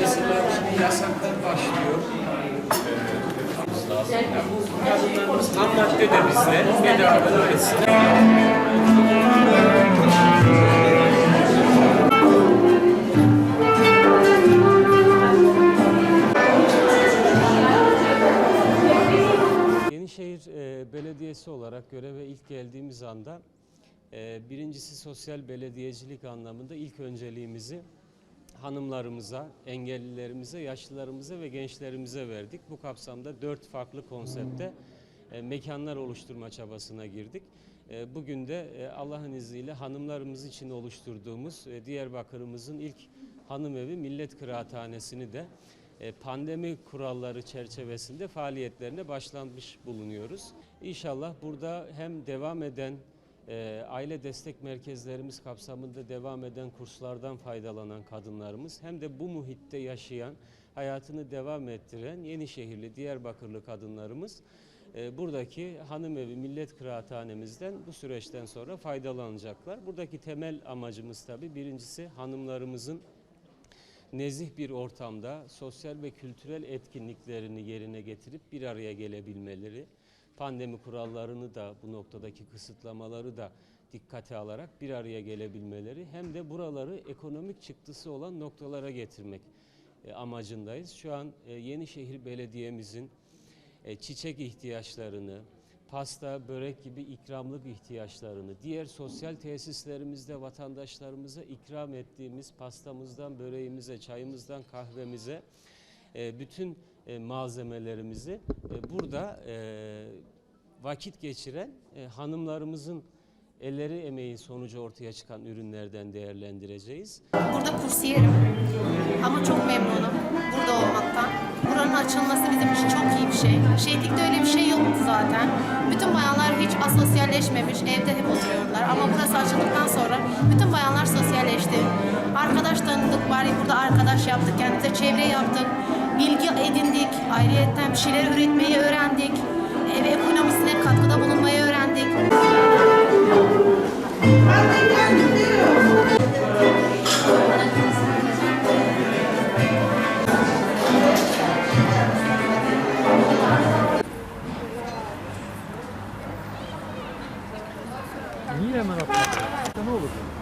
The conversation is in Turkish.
Mesela yasaklar başlıyor. Ee, yani bu kadınlarımız ham madde de bizde bedava üretsin. Yenişehir e, Belediyesi olarak göreve ilk geldiğimiz anda e, birincisi sosyal belediyecilik anlamında ilk önceliğimizi hanımlarımıza, engellilerimize, yaşlılarımıza ve gençlerimize verdik. Bu kapsamda dört farklı konsepte mekanlar oluşturma çabasına girdik. E, bugün de e, Allah'ın izniyle hanımlarımız için oluşturduğumuz e, Diyarbakır'ımızın ilk hanım evi Millet Kıraathanesi'ni de e, pandemi kuralları çerçevesinde faaliyetlerine başlanmış bulunuyoruz. İnşallah burada hem devam eden e, aile destek merkezlerimiz kapsamında devam eden kurslardan faydalanan kadınlarımız hem de bu muhitte yaşayan, hayatını devam ettiren Yenişehirli, Diyarbakırlı kadınlarımız e, buradaki hanım evi millet kıraathanemizden bu süreçten sonra faydalanacaklar. Buradaki temel amacımız tabii birincisi hanımlarımızın nezih bir ortamda sosyal ve kültürel etkinliklerini yerine getirip bir araya gelebilmeleri, pandemi kurallarını da bu noktadaki kısıtlamaları da dikkate alarak bir araya gelebilmeleri hem de buraları ekonomik çıktısı olan noktalara getirmek e, amacındayız. Şu an e, Yenişehir Belediye'mizin çiçek ihtiyaçlarını, pasta, börek gibi ikramlık ihtiyaçlarını, diğer sosyal tesislerimizde vatandaşlarımıza ikram ettiğimiz pastamızdan böreğimize, çayımızdan kahvemize e, bütün e, malzemelerimizi e, burada e, vakit geçiren e, hanımlarımızın elleri emeği sonucu ortaya çıkan ürünlerden değerlendireceğiz. Burada kursiyerim ama çok memnunum açılması bizim için çok iyi bir şey. Şehitlikte öyle bir şey yoktu zaten. Bütün bayanlar hiç asosyalleşmemiş, evde hep oturuyorlar. Ama burası açıldıktan sonra bütün bayanlar sosyalleşti. Arkadaş tanıdık, bari burada arkadaş yaptık, kendimize çevre yaptık. Bilgi edindik, ayrıyetten bir şeyler üretmeyi öğrendik. Thank you.